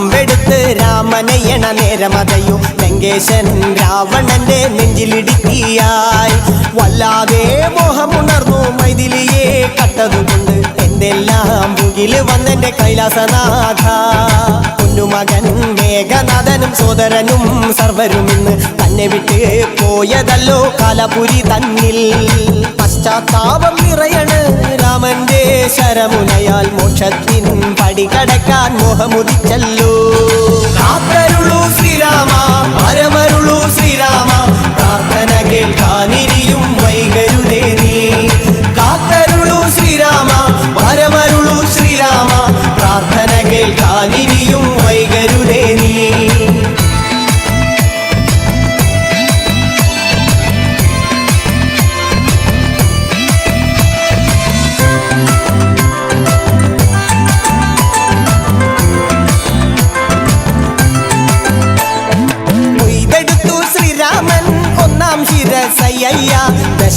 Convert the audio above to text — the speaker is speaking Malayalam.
അമ്പെടുത്ത് രാമനയ്യണ നേരമതയും ലങ്കേശൻ രാവണന്റെ നെഞ്ചിലിടുക്കിയായി. വല്ലാതെ മോഹമുണർന്നു മൈതിലിയെ കട്ടതുകൊണ്ട് എന്തെല്ലാം മുകിൽ വന്നെന്റെ കൈലാസനാഥ. പൊന്നുമകൻ മേഘനാഥനും സോദരനും സർവരും ഇന്ന് തന്നെ വിട്ട് പോയതല്ലോ കാലപുരി തന്നിൽ. പശ്ചാത്താപം നിറയണ് രാമന്റെ ശരമുനയാൽ മോക്ഷത്തിൻ പടികടക്കാൻ മോഹമുദിച്ചല്ലോ.